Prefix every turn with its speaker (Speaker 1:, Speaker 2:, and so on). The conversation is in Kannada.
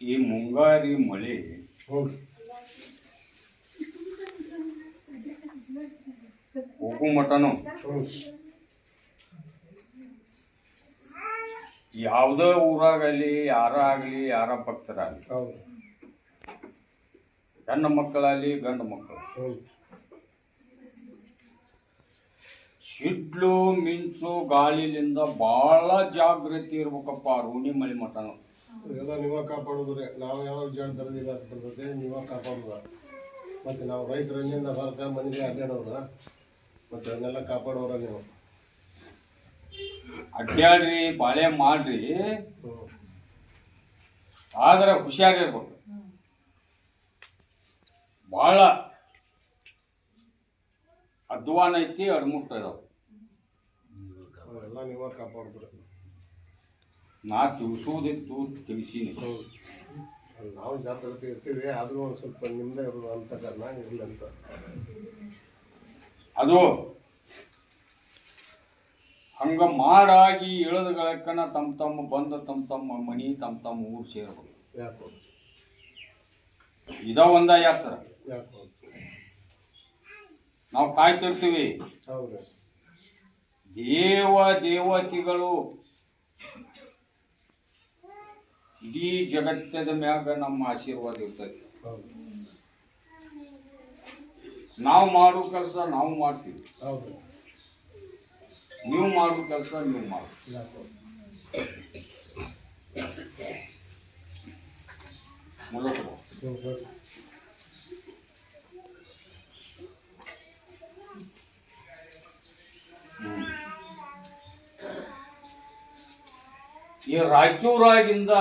Speaker 1: ಈ ಮುಂಗಾರಿ ಮಳೆ ಹೋಗು ಮಟನು? ಯಾವುದೇ ಊರಾಗಲಿ ಯಾರ ಆಗಲಿ ಯಾರ ಭಕ್ತರಾಗಲಿ ಹೆಣ್ಣು ಮಕ್ಕಳಾಗಲಿ ಗಂಡು ಮಕ್ಕಳು ಸಿಡ್ಲು ಮಿಂಚು ಗಾಳಿಲಿಂದ ಭಾಳ ಜಾಗೃತಿ ಇರ್ಬೇಕಪ್ಪ ರೋಣಿ ಮಳೆ ಮಟನು
Speaker 2: ಎಲ್ಲ ನೀವ ಕಾಪಾಡೋದು ರೀ ನಾವು ಯಾವಾಗ ಅಂತ ಬರ್ತದೆ ನೀವ ಕಾಪಾಡೋದ. ಮತ್ತು ನಾವು ರೈತರಿಂದ ಹೊರಕ ಮನೆಗೆ ಅಡ್ಡಾಡೋರ ಮತ್ತು ಅದನ್ನೆಲ್ಲ ಕಾಪಾಡೋರ ನೀವು.
Speaker 1: ಅಡ್ಡಾಡ್ರಿ ಬಾಳೆ ಮಾಡ್ರಿ. ಆದ್ರೆ ಹುಷಾರಿರ್ಬೇಕು ಭಾಳ ಅಧ್ವಾನ ಐತಿ ಅಡ್ಮುಟ್ಟ ಇದಾವೆ.
Speaker 2: ಎಲ್ಲ ನೀವ ಕಾಪಾಡೋದು ರೀ
Speaker 1: ನಾ ತಿಳಿಸೋದಿತ್ತು ತಿಳಿಸೀನಿ.
Speaker 2: ನಾವು ಜಾತ್ರೆ ಇರ್ತೀವಿ ಆದರೂ ಸ್ವಲ್ಪ ನಿಮ್ಮದೇ ಇರೋದು ಅಂತ ನಾನು ಇರಲಿ ಅಂತ.
Speaker 1: ಅದು ಹಂಗ ಮಾಡಾಗಿ ಇಳದ ಗಳಕ್ಕನ ತಮ್ಮ ತಮ್ಮ ಬಂದ ತಮ್ಮ ತಮ್ಮ ಮನಿ ತಮ್ಮ ತಮ್ಮ ಊರು ಸೇರ್ಬೋದು.
Speaker 2: ಯಾಕೋ?
Speaker 1: ಇದ ಒಂದ ಯಾತ್ರೆ.
Speaker 2: ಯಾಕೋ?
Speaker 1: ನಾವು ಕಾಯ್ತಿರ್ತೀವಿ.
Speaker 2: ಹೌದು.
Speaker 1: ದೇವ ದೇವತೆಗಳು ಇಡೀ ಜಗತ್ತದ ಮ್ಯಾಗ ನಮ್ಮ ಆಶೀರ್ವಾದ ಇರ್ತೈತಿ ನಾವು ಮಾಡೋ ಕೆಲಸ ನಾವು ಮಾಡ್ತೀವಿ. ನೀವು ಮಾಡೋ ಕೆಲಸ ನೀವು ಮಾಡಿ
Speaker 2: ಯಾಕೋ
Speaker 1: ಮೂಲಕ
Speaker 2: ಹ್ಞೂ ಹೇಳಿ
Speaker 1: ಈ ರಾಯಚೂರಾಗಿಂದ